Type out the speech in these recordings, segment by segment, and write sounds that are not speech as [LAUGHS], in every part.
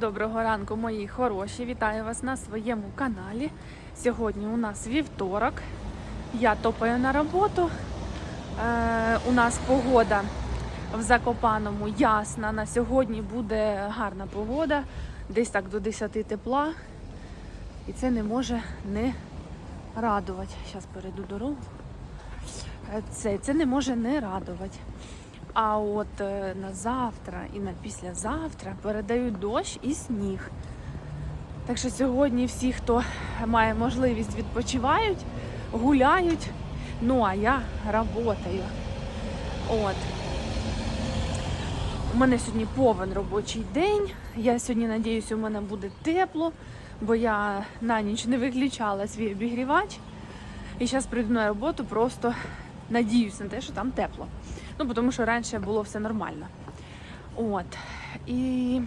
Доброго ранку, мої хороші. Вітаю вас на своєму каналі. Сьогодні у нас вівторок. Я топаю на роботу. Е, у нас погода в Закопаному ясна. На сьогодні буде гарна погода, десь так до 10 тепла. І це не може не радувати. Зараз перейду дорогу. Е, Це, це не може не радувати. А от е, на завтра і на післязавтра передають дощ і сніг. Так що сьогодні всі, хто має можливість, відпочивають, гуляють. Ну а я працюю. От. У мене сьогодні повен робочий день. Я сьогодні надіюсь, у мене буде тепло, бо я на ніч не виключала свій обігрівач. І зараз прийду на роботу, просто надіюсь на те, що там тепло. Ну, тому що раніше було все нормально. От. І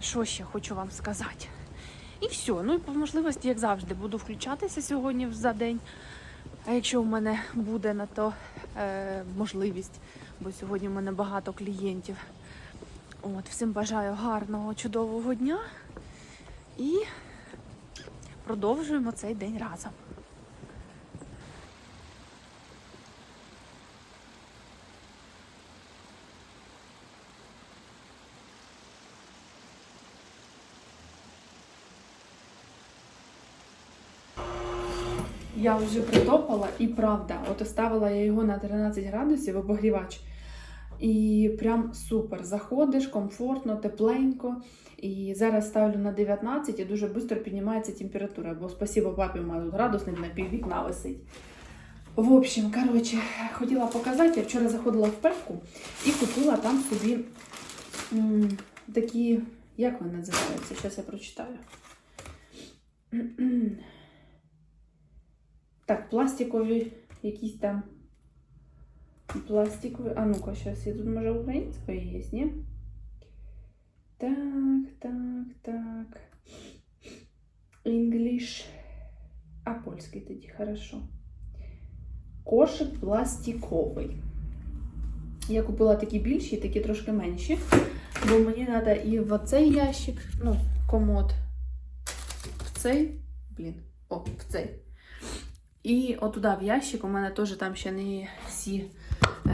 що ще хочу вам сказати? І все. Ну і по можливості, як завжди, буду включатися сьогодні за день. А якщо в мене буде на то е, можливість, бо сьогодні в мене багато клієнтів. От, всім бажаю гарного, чудового дня і продовжуємо цей день разом. Я вже притопала і правда, от оставила я його на 13 градусів обогрівач. І прям супер. Заходиш, комфортно, тепленько. І зараз ставлю на 19 і дуже швидко піднімається температура. Бо спасибо папі, у мене тут градусник на пів вікна висить. В общем, коротше, хотіла показати, я вчора заходила в пепку і купила там собі м, такі, як вони називаються? Зараз я прочитаю. Так, пластикові якісь там пластикові. А ну-ка, зараз я тут може українською є, ні? Так, так, так. English. А польський тоді, хорошо. Кошик пластиковий. Я купила такі більші, такі трошки менші. Бо мені треба і в цей ящик, ну, комод. В цей, блін, о, в цей. І отуда в ящик у мене теж там ще не всі. е,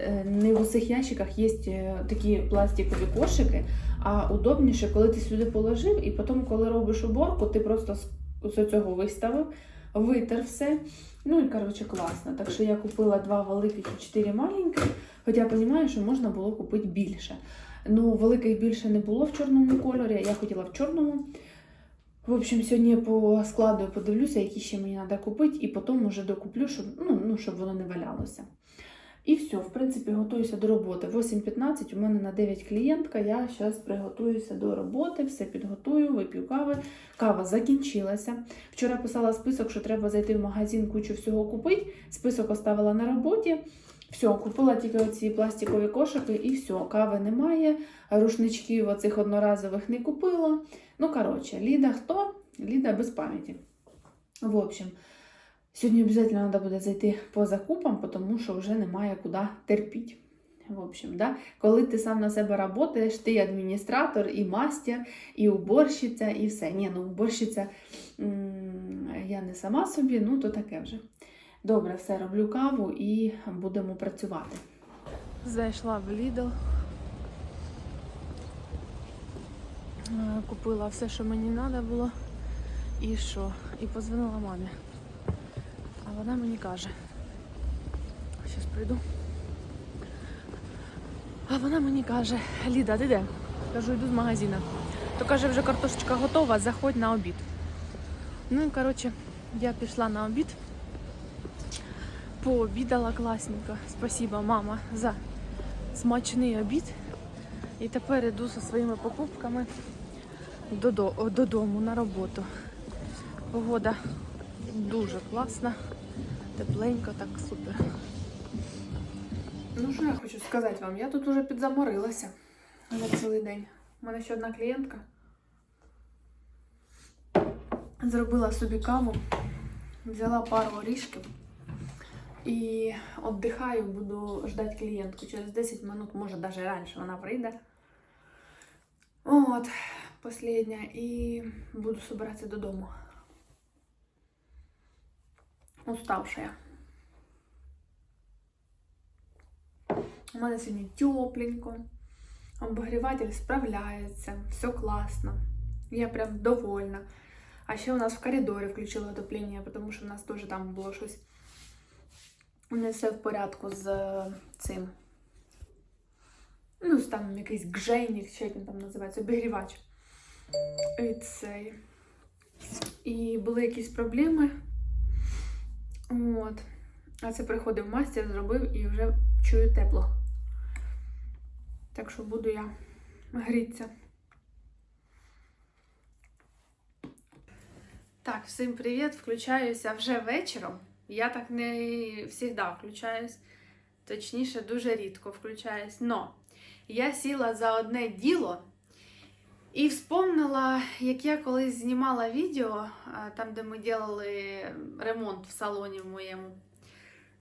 е, Не в усіх ящиках є е, такі пластикові кошики, а удобніше, коли ти сюди положив, і потім, коли робиш уборку, ти просто з цього виставив, витер все. Ну і коротше класно. Так що я купила два великих і чотири маленьких, хоча я розумію, що можна було купити більше. Ну, великих більше не було в чорному кольорі, я хотіла в чорному. В общем, сьогодні по складу подивлюся, які ще мені треба купити, і потім вже докуплю, щоб, ну, ну, щоб воно не валялося. І все, в принципі, готуюся до роботи. 8.15 у мене на 9 клієнтка. Я зараз приготуюся до роботи, все підготую, вип'ю кави. Кава закінчилася. Вчора писала список, що треба зайти в магазин, кучу всього купити. Список оставила на роботі. Все, купила тільки оці пластикові кошики і все, кави немає, рушничків оцих одноразових не купила. Ну, коротше, Ліда хто? Ліда без пам'яті. В общем, сьогодні обов'язково треба буде зайти по закупам, тому що вже немає куди терпіти. В общем, да? коли ти сам на себе працюєш, ти адміністратор, і мастер, і уборщиця, і все. Ні, ну уборщиця я не сама собі, ну то таке вже. Добре, все, роблю каву і будемо працювати. Зайшла в Lidl. Е, Купила все, що мені треба було. І що? І позвонила мамі. А вона мені каже. Зараз прийду. А вона мені каже, Ліда, ти де? Кажу, йду з магазину. То каже, вже картошечка готова, заходь на обід. Ну і коротше, я пішла на обід. Пообідала класненько. Спасибо, мама, за смачний обід. І тепер йду зі своїми покупками додому на роботу. Погода дуже класна, тепленько, так супер. Ну що я хочу сказати вам? Я тут уже підзаморилася на цілий день. У мене ще одна клієнтка. Зробила собі каву, взяла пару орішків і віддихаю, буду ждати клієнтку. Через 10 минут, може навіть раніше вона прийде. От. последня і буду собиратися додому. Уставшая. У мене сьогодні тепленько. Обогріватель справляється, все класно. Я прям довольна. А ще у нас в коридорі включили отоплення, тому що в нас теж там було щось не все в порядку з е, цим. Ну, там якийсь гжейник, як він там називається, обігрівач. І цей. І були якісь проблеми. От. А це приходив мастер, зробив і вже чую тепло. Так що буду я грітися. Так, всім привіт! Включаюся вже вечором. Я так не завжди включаюсь, точніше, дуже рідко включаюсь. Но я сіла за одне діло і вспомнила, як я колись знімала відео, там, де ми робили ремонт в салоні в моєму.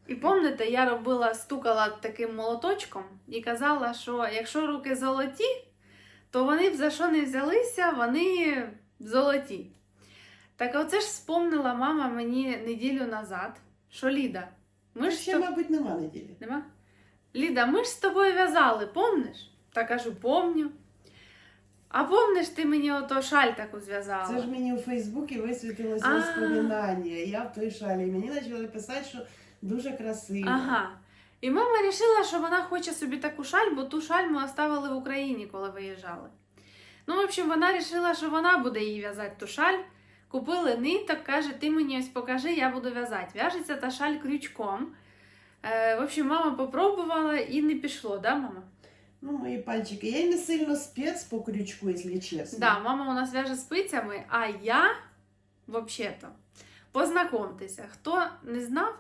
І пам'ятаєте, я робила, стукала таким молоточком і казала, що якщо руки золоті, то вони б за що не взялися, вони золоті. Так оце ж вспомнила мама мені неділю назад, що Ліда, ми ж Ще, тоб- мабуть, нема неділі. Нема? Ліда, ми ж з тобою в'язали, помниш? Та кажу, помню. А помниш, ти мені ото шаль таку зв'язала? Це ж мені у Фейсбуці висвітилося розповідання. Я в той шалі. І мені почали писати, що дуже красиво. Ага. І мама вирішила, що вона хоче собі таку шаль, бо ту шаль ми оставили в Україні, коли виїжджали. Ну, в общем, вона вирішила, що вона буде їй в'язати ту шаль. Купили ниток, каже, ти мені ось покажи, я буду в'язати. В'яжеться та шаль крючком. Е, в общем, мама попробувала і не пішло, да, мама? Ну, мої пальчики. Я не сильно спец по крючку, якщо чесно. Да, мама у нас в'яже спицями, а я, взагалі-то, познайомтеся, хто не знав,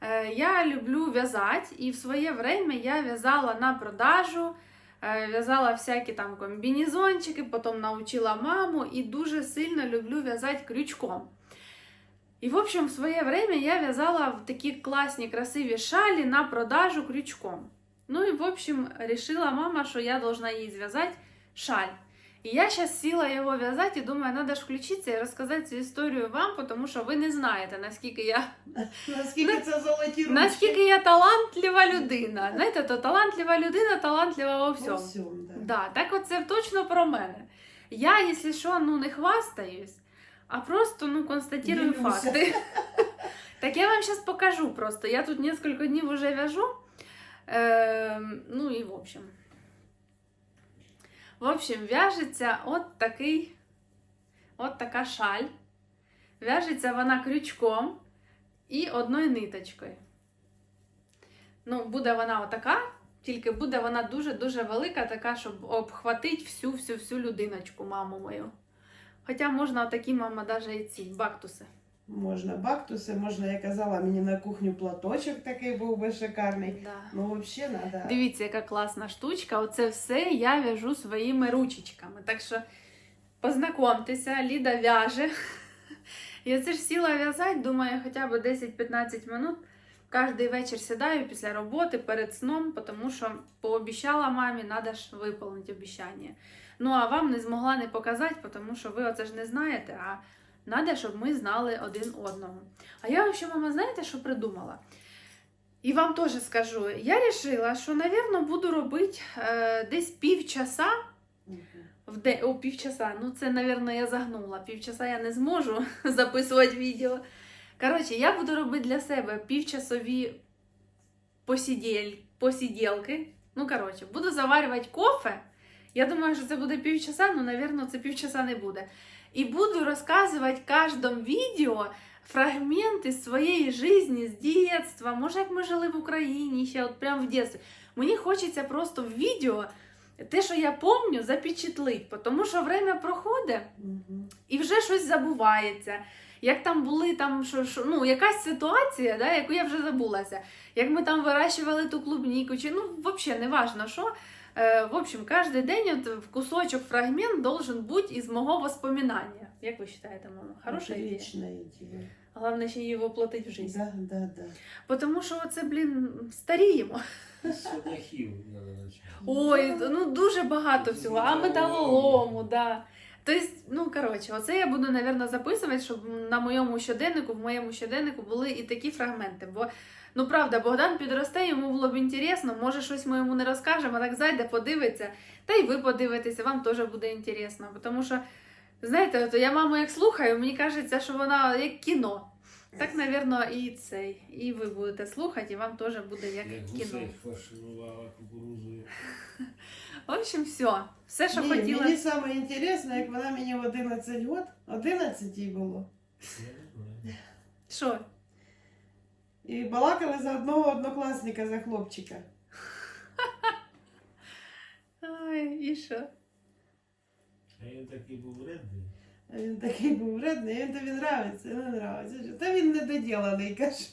е, я люблю в'язати, і в своє время я в'язала на продажу, в'язала всякі там комбінезончики, потім навчила маму і дуже сильно люблю в'язати крючком. І, в общем, в своє время я в'язала в такі класні, красиві шалі на продажу крючком. Ну і, в общем, решила мама, що я должна їй зв'язати шаль. І я зараз сіла його в'язати і думаю, треба ж включитися і розказати цю історію вам, тому що ви не знаєте, наскільки я [LAUGHS] Наскільки це золоті ручки. наскільки я талантлива людина. Знаєте, то талантлива людина, талантлива во Во всьому. всьому, да. Да, так от це точно про мене. Я, якщо що, ну не хвастаюсь, а просто ну, констатирую Ділюся. факти. [LAUGHS] Так я вам зараз покажу просто. Я тут несколько днів вже вяжу. Ну і в общем. В общем, в'яжеться от такий, от така шаль. В'яжеться вона крючком і одною ниточкою. Ну, буде вона отака, тільки буде вона дуже-дуже велика, така, щоб обхватити всю-всю-всю людиночку, маму мою. Хоча можна отакі, мама, навіть і ці бактуси. Можна бактуси, можна, я казала, мені на кухню платочок такий був би шикарний. Да. Ну, взагалі, треба. Дивіться, яка класна штучка. Оце все я в'яжу своїми ручечками. Так що познайомтеся, Ліда в'яже. [LAUGHS] Я це ж сіла в'язати, думаю, хоча б 10-15 минут. Кожний вечір сідаю після роботи перед сном, тому що пообіцяла мамі, треба ж виповнити обіцяння. Ну, а вам не змогла не показати, тому що ви оце ж не знаєте, а треба, щоб ми знали один одного. А я, взагалі, мама, знаєте, що придумала? І вам теж скажу, я вирішила, що, напевно, буду робити е, десь півчаса в день. О, півчаса. Ну, це, напевно, я загнула. Півчаса я не зможу [LAUGHS] записувати відео. Коротше, я буду робити для себе півчасові посіділь, посіділки. Ну, коротше, буду заварювати кофе. Я думаю, що це буде півчаса, ну, напевно, це півчаса не буде. І буду розказувати в кожному відео фрагменти своєї житті з дитинства. Може, як ми жили в Україні ще от прямо в дитинстві. Мені хочеться просто в відео те, що я пам'ятаю, запечатлити, тому що время проходить і вже щось забувається. Як там були там, що, що ну, якась ситуація, да, яку я вже забулася. Як ми там вирощували ту клубніку, чи ну взагалі не важно що. Е, в общем, кожен день вот в кусочок фрагмент должен бути із мого воспоминання. Як ви вважаєте, мама? Хороша Отличная идея? идея. Головне еще її воплотити в жизнь. Да, да, да. Тому що це, блін, старіємо. Ой, ну дуже багато всього. А металолому, да. Тобто, ну коротше, оце я буду, напевно, записувати, щоб на моєму щоденнику, в моєму щоденнику були і такі фрагменти. Бо, ну правда, Богдан підросте, йому було б інтересно, може щось ми йому не розкажемо, а так зайде, подивиться, та й ви подивитеся, вам теж буде інтересно. Тому що, знаєте, от я маму як слухаю, мені кажеться, що вона як кіно. Так, напевно, і цей. І ви будете слухати, і вам теж буде як, Як кіно. фарширувала кукурузою. [LAUGHS] В общем, все. Все, що Ні, хотіла. мені саме інтересно, як вона мені в 11 років, 11 їй було. Я не знаю. Що? І балакали за одного однокласника, за хлопчика. Ай, і що? А він такий був вредний. А він такий був вредний, він тобі нравиться, не нравиться. Та він недоділений, каже.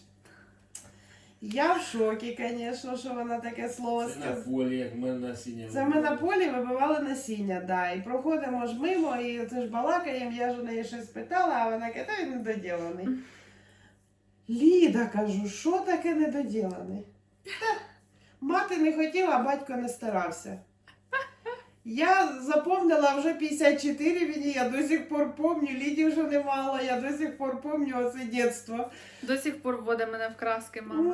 Я в шокі, звісно, що вона таке слово Це на сказала. полі, як ми насіння. Це ми на полі вибивали насіння, да, і проходимо ж мимо, і це ж балакаємо, я ж у неї щось питала, а вона каже, та він недоділений. Ліда, кажу, що таке недоділений? Та, мати не хотіла, а батько не старався. Я запомнила вже 54 мені, я до сих пор помню, Ліді вже немало, я до сих пор помню оце дитинство. До сих пор вводить мене в краски, мама.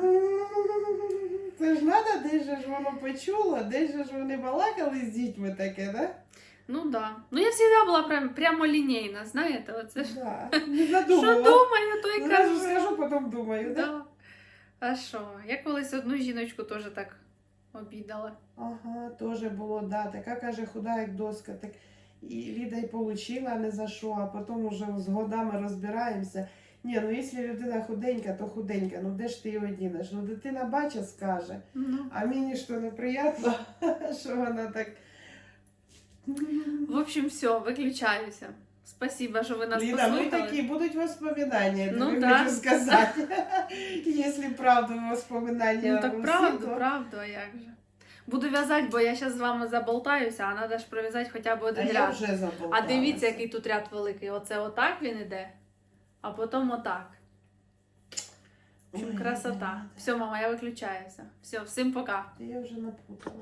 Це ж треба, десь же ж воно почуло, десь же ж вони балакали з дітьми таке, да? Ну да. Ну я завжди була прям, прямо лінійна, знаєте, оце ж. Да. [LAUGHS] Не Що задумала. думаю, то й Зразу кажу. скажу, потім думаю, да? Да. А що? Я колись одну жіночку теж так обідала. Ага, теж було, да. Така каже, худа як доска. Так і Ліда й получила не за що, а потім уже з годами розбираємося. Ні, ну якщо людина худенька, то худенька. Ну де ж ти її одінеш? Ну дитина бачить, скаже. Ну. А мені що неприємно, [LAUGHS] що вона так. В общем, все, виключаюся. Спасибо, що ви нас ну і послухали. такі будуть воспоминання, я Ну тобі да. хочу сказати. Якщо правду воспоминання. Ну так правду, правду, а як же. Буду в'язати, бо я зараз з вами заболтаюся, а треба ж пров'язати хоча б А один я ряд. вже А дивіться, який тут ряд великий. Оце отак він іде, а потім отак. Ой, красота. Все, мама, я виключаюся. Все, всім пока. Я вже напутала.